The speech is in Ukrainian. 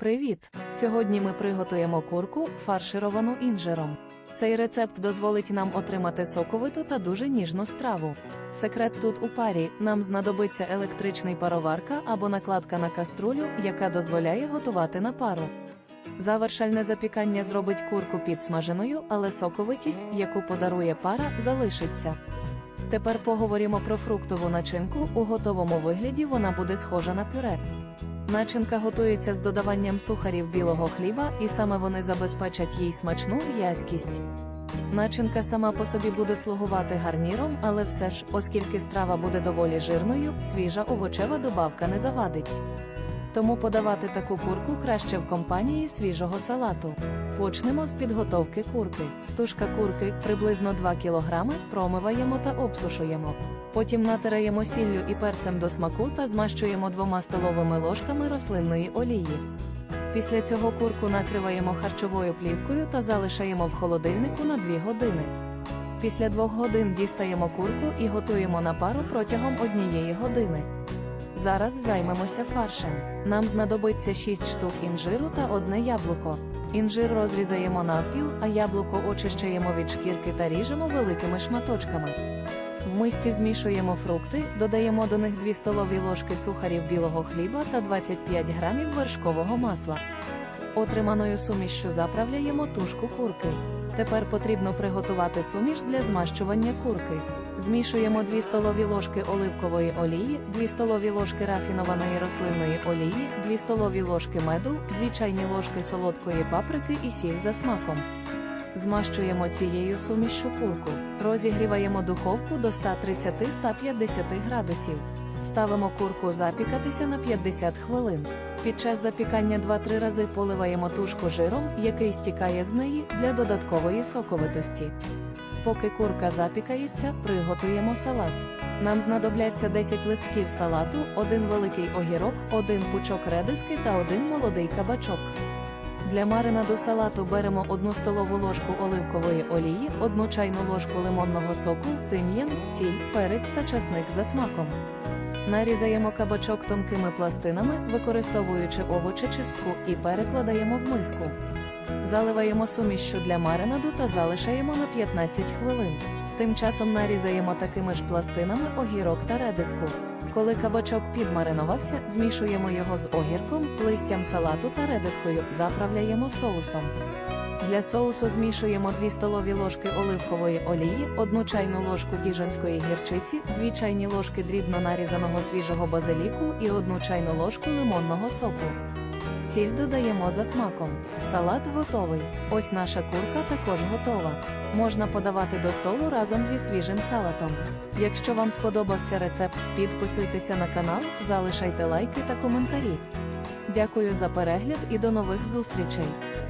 Привіт! Сьогодні ми приготуємо курку, фаршировану інжиром. Цей рецепт дозволить нам отримати соковиту та дуже ніжну страву. Секрет тут у парі: нам знадобиться електричний пароварка або накладка на каструлю, яка дозволяє готувати на пару. Завершальне запікання зробить курку підсмаженою, але соковитість, яку подарує пара, залишиться. Тепер поговоримо про фруктову начинку. У готовому вигляді вона буде схожа на пюре. Начинка готується з додаванням сухарів білого хліба, і саме вони забезпечать їй смачну в'язкість. Начинка сама по собі буде слугувати гарніром, але все ж, оскільки страва буде доволі жирною, свіжа овочева добавка не завадить. Тому подавати таку курку краще в компанії свіжого салату. Почнемо з підготовки курки. Тушка курки приблизно 2 кг промиваємо та обсушуємо. Потім натираємо сіллю і перцем до смаку та змащуємо двома столовими ложками рослинної олії. Після цього курку накриваємо харчовою плівкою та залишаємо в холодильнику на 2 години. Після 2 годин дістаємо курку і готуємо на пару протягом однієї години. Зараз займемося фаршем. Нам знадобиться 6 штук інжиру та одне яблуко. Інжир розрізаємо навпіл, а яблуко очищаємо від шкірки та ріжемо великими шматочками. В мисці змішуємо фрукти, додаємо до них 2 столові ложки сухарів білого хліба та 25 грамів вершкового масла. Отриманою сумішшю заправляємо тушку курки. Тепер потрібно приготувати суміш для змащування курки. Змішуємо 2 столові ложки оливкової олії, 2 столові ложки рафінованої рослинної олії, 2 столові ложки меду, 2 чайні ложки солодкої паприки і сіль за смаком. Змащуємо цією сумішшю курку. Розігріваємо духовку до 130-150 градусів. Ставимо курку запікатися на 50 хвилин. Під час запікання 2-3 рази поливаємо тушку жиром, який стікає з неї для додаткової соковитості. Поки курка запікається, приготуємо салат. Нам знадобляться 10 листків салату, один великий огірок, один пучок редиски та один молодий кабачок. Для маринаду салату беремо 1 столову ложку оливкової олії, 1 чайну ложку лимонного соку, тим'ян, сіль, перець та часник за смаком. Нарізаємо кабачок тонкими пластинами, використовуючи овочечистку, і перекладаємо в миску. Заливаємо сумішшю для маринаду та залишаємо на 15 хвилин. Тим часом нарізаємо такими ж пластинами огірок та редиску. Коли кабачок підмаринувався, змішуємо його з огірком, листям салату та редискою, заправляємо соусом. Для соусу змішуємо 2 столові ложки оливкової олії, 1 чайну ложку діжонської гірчиці, 2 чайні ложки дрібно нарізаного свіжого базиліку і 1 чайну ложку лимонного соку. Сіль додаємо за смаком. Салат готовий. Ось наша курка також готова. Можна подавати до столу разом зі свіжим салатом. Якщо вам сподобався рецепт, підписуйтеся на канал, залишайте лайки та коментарі. Дякую за перегляд і до нових зустрічей!